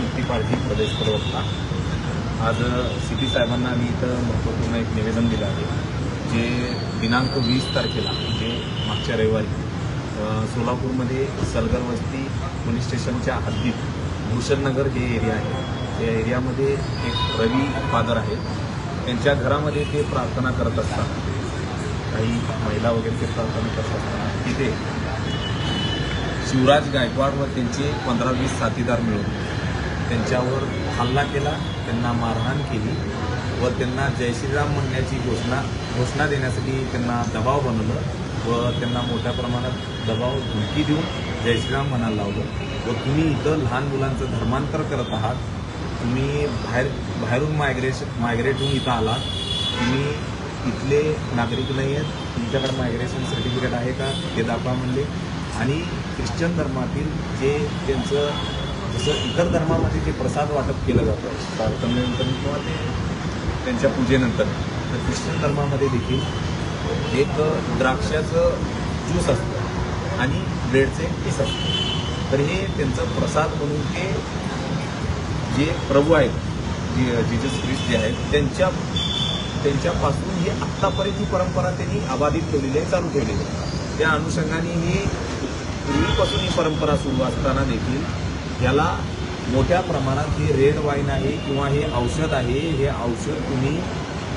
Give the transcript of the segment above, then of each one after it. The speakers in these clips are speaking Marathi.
मुक्ती पार्टी प्रदेश प्रवक्ता. आज सी साहेबांना मी इथं महत्त्वपूर्ण एक निवेदन दिलं आहे जे दिनांक वीस तारखेला म्हणजे मागच्या रविवारी सोलापूरमध्ये सलगर वस्ती पोलीस स्टेशनच्या हद्दीत भूषणनगर हे एरिया आहे. या एरियामध्ये एक रवी फादर आहेत त्यांच्या घरामध्ये ते प्रार्थना करत असतात. काही महिला वगैरे ते प्रार्थना करत असतात तिथे शिवराज गायकवाड व त्यांचे पंधरा वीस साथीदार मिळून त्यांच्यावर हल्ला केला त्यांना मारहाण केली व त्यांना जय श्रीराम म्हणण्याची घोषणा घोषणा देण्यासाठी त्यांना दबाव बनवलं व त्यांना मोठ्या प्रमाणात दबाव धमकी देऊन जय श्रीराम म्हणायला लावलं. व तुम्ही इथं लहान मुलांचं धर्मांतर करत आहात तुम्ही बाहेर बाहेरून मायग्रेशन मायग्रेट होऊन इथं आलात तुम्ही इथले नागरिक नाही आहेत तुमच्याकडे मायग्रेशन सर्टिफिकेट आहे का? ते दाखवा म्हणले. आणि ख्रिश्चन धर्मातील जे त्यांचं जसं इतर धर्मामध्ये जे प्रसाद वाटप केलं जातं प्रार्थनेनंतर किंवा ते त्यांच्या पूजेनंतर तर ख्रिश्चन धर्मामध्ये देखील एक द्राक्षाचं ज्यूस असतं आणि ब्रेडचे पीस असतं. तर हे त्यांचं प्रसाद म्हणून ते जे प्रभू आहेत जे जीजस ख्रिस्ट जे आहेत त्यांच्या त्यांच्यापासून ही आत्तापर्यंत ही परंपरा त्यांनी अबाधित ठेवलेली आहे चालू ठेवलेली आहे. त्या अनुषंगाने ही पूर्वीपासून ही परंपरा सुरू असताना देखील याला मोठ्या प्रमाणात हे रेड वाईन आहे किंवा हे औषध आहे हे औषध तुम्ही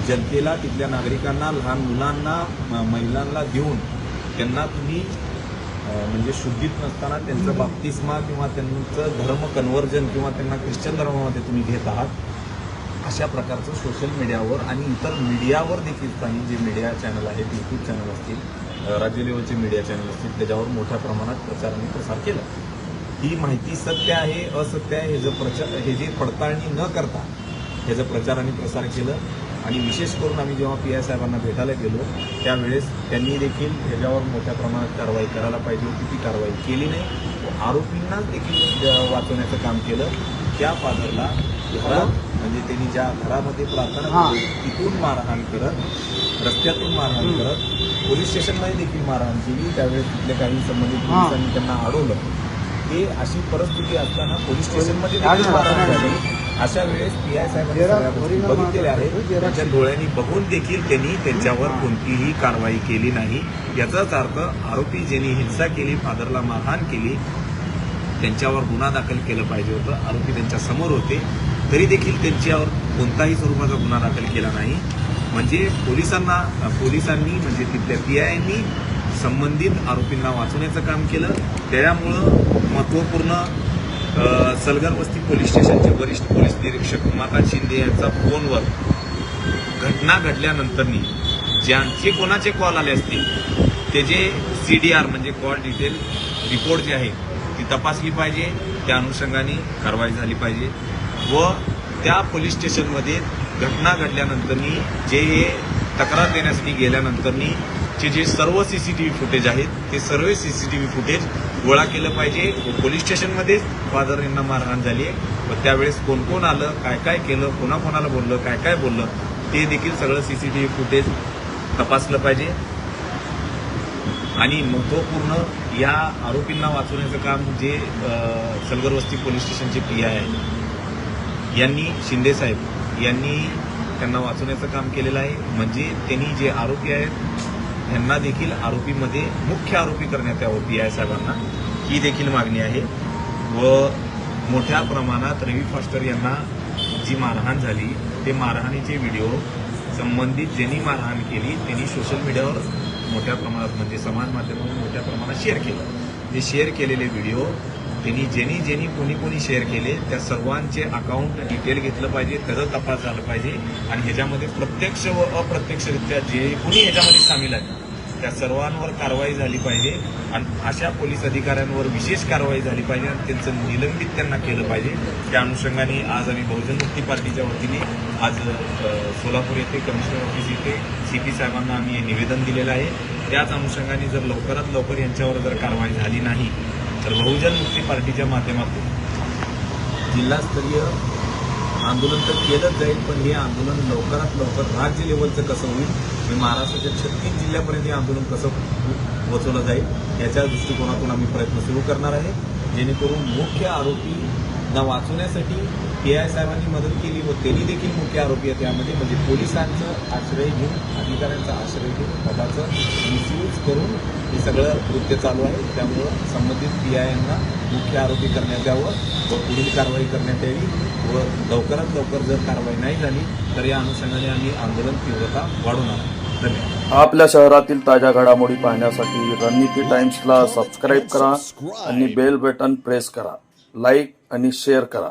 जनतेला तिथल्या नागरिकांना लहान मुलांना म- महिलांना देऊन त्यांना तुम्ही म्हणजे शुद्धीत नसताना त्यांचं बाप्तिस्मा किंवा त्यांचं धर्म कन्वर्जन किंवा त्यांना ख्रिश्चन धर्मामध्ये तुम्ही घेत आहात अशा प्रकारचं सोशल मीडियावर आणि इतर मीडियावर देखील काही जे मीडिया चॅनल आहेत यूट्यूब चॅनल असतील राज्य लेवलचे मीडिया चॅनल असतील त्याच्यावर मोठ्या प्रमाणात प्रचार आणि प्रसार केला. ही माहिती सत्य आहे असत्य आहे हे जर प्रचार हे जे पडताळणी न करता ह्याचं प्रचार आणि प्रसार केलं आणि विशेष करून आम्ही जेव्हा पी आय साहेबांना भेटायला गेलो त्यावेळेस त्यांनी देखील ह्याच्यावर मोठ्या प्रमाणात कारवाई करायला पाहिजे होती ती कारवाई केली नाही. आरोपींनाच देखील वाचवण्याचं काम केलं. त्या फादरला घरात म्हणजे त्यांनी ज्या घरामध्ये प्रार्थना. केली, तिथून मारहाण करत रस्त्यातून मारहाण करत पोलीस स्टेशनमध्ये देखील मारहाण केली. त्यावेळेस तिथले काही संबंधित. पोलिसांनी त्यांना अडवलं. हे अशी परिस्थिती असताना पोलीस स्टेशनमध्ये आज देखील मारहाण मारहाण झाली. अशा वेळेस पी आय साहेबांनी बघितलेल्या आहे. त्यांच्या डोळ्यांनी बघून देखील त्यांनी त्यांच्यावर. कोणतीही कारवाई केली नाही. याचाच अर्थ आरोपी ज्यांनी हिंसा केली फादरला मारहाण केली त्यांच्यावर गुन्हा दाखल केलं पाहिजे होतं. आरोपी त्यांच्यासमोर होते. तरी देखील त्यांच्यावर कोणताही स्वरूपाचा गुन्हा दाखल केला नाही. म्हणजे पोलिसांना पोलिसांनी म्हणजे तिथल्या पी आयनी संबंधित आरोपींना वाचवण्याचं काम केलं. त्यामुळं महत्त्वपूर्ण सलगर वस्ती पोलीस स्टेशनचे वरिष्ठ पोलीस निरीक्षक उमाकांत शिंदे यांचा फोनवर घटना घडल्यानंतरनी ज्यांचे कोणाचे कॉल आले असतील त्याचे सी डी आर म्हणजे कॉल डिटेल रिपोर्ट जे आहे ती तपासली पाहिजे. त्या अनुषंगाने कारवाई झाली पाहिजे. व त्या पोलीस स्टेशनमध्ये घटना घडल्यानंतरनी जे हे तक्रार देण्यासाठी गेल्यानंतरनी चे जे सर्व C C T V footage आहेत ते सर्व C C T V footage गोळा केलं पाहिजे. व पोलीस स्टेशनमध्येच फादर यांना मारहाण झाली आहे व त्यावेळेस कोण कोण आलं काय काय केलं कोणाकोणाला बोललं काय काय बोललं ते देखील सगळं C C T V footage तपासलं पाहिजे. आणि महत्त्वपूर्ण या आरोपींना वाचवण्याचं काम जे सलगरवस्ती पोलीस स्टेशनचे पी आय आहेत. यांनी शिंदेसाहेब यांनी त्यांना वाचवण्याचं काम केलेलं आहे. म्हणजे त्यांनी जे आरोपी आहेत यांना देखील आरोपीमध्ये मुख्य आरोपी करण्यात यावं पी आय साहेबांना. ही देखील मागणी आहे. व मोठ्या प्रमाणात रवी फास्टर यांना जी मारहाण झाली ते मारहाणीचे व्हिडिओ संबंधित ज्यांनी मारहाण केली त्यांनी सोशल मीडियावर मोठ्या प्रमाणात म्हणजे समाज माध्यमावर मोठ्या प्रमाणात शेअर केलं. ते शेअर केलेले व्हिडिओ त्यांनी ज्यांनी ज्यांनी कोणी कोणी शेअर केले त्या सर्वांचे अकाउंट डिटेल घेतलं पाहिजे त्याचा तपास झाला पाहिजे. आणि ह्याच्यामध्ये प्रत्यक्ष व अप्रत्यक्षरित्या जे कोणी ह्याच्यामध्ये सामील आहे त्या सर्वांवर कारवाई झाली पाहिजे. आणि अशा पोलीस अधिकाऱ्यांवर विशेष कारवाई झाली पाहिजे आणि त्यांचं निलंबित त्यांना केलं पाहिजे. त्या अनुषंगाने आज आम्ही बहुजन मुक्ती पार्टीच्या वतीने आज सोलापूर येथे कमिशनर ऑफिस येथे सी पी साहेबांना आम्ही हे निवेदन दिलेलं आहे. त्याच अनुषंगाने जर लवकरात लवकर यांच्यावर जर कारवाई झाली नाही तर बहुजन मुक्ती पार्टीच्या माध्यमातून. जिल्हास्तरीय आंदोलन तर केलंच जाईल पण हे आंदोलन लवकरात लवकर राज्य लेवलचं कसं होईल आणि महाराष्ट्राच्या छत्तीस जिल्ह्यापर्यंत हे आंदोलन कसं पोचवलं जाईल याच्या दृष्टिकोनातून आम्ही प्रयत्न सुरू करणार आहे. जेणेकरून मुख्य आरोपींना वाचवण्यासाठी पी आय साहेबांनी मदत केली व त्यांनी देखील मुख्य आरोपी आहे त्यामध्ये म्हणजे पोलिसांचं आश्रय घेऊन अधिकाऱ्यांचा आश्रय घेऊन पदाचं मिसयूज करून हे सगळं कृत्य चालू आहे. त्यामुळं संबंधित पी आय यांना मुख्य आरोपी करण्यात यावं व पुढील कारवाई करण्यात यावी व लवकरात लवकर जर कारवाई नाही झाली तर या अनुषंगाने आम्ही आंदोलन तीव्रता वाढवणार धन्यवाद. आपल्या शहरातील ताज्या घडामोडी पाहण्यासाठी रणनीती टाइम्सला सबस्क्राईब करा आणि बेल बटन प्रेस करा. लाईक आणि शेअर करा.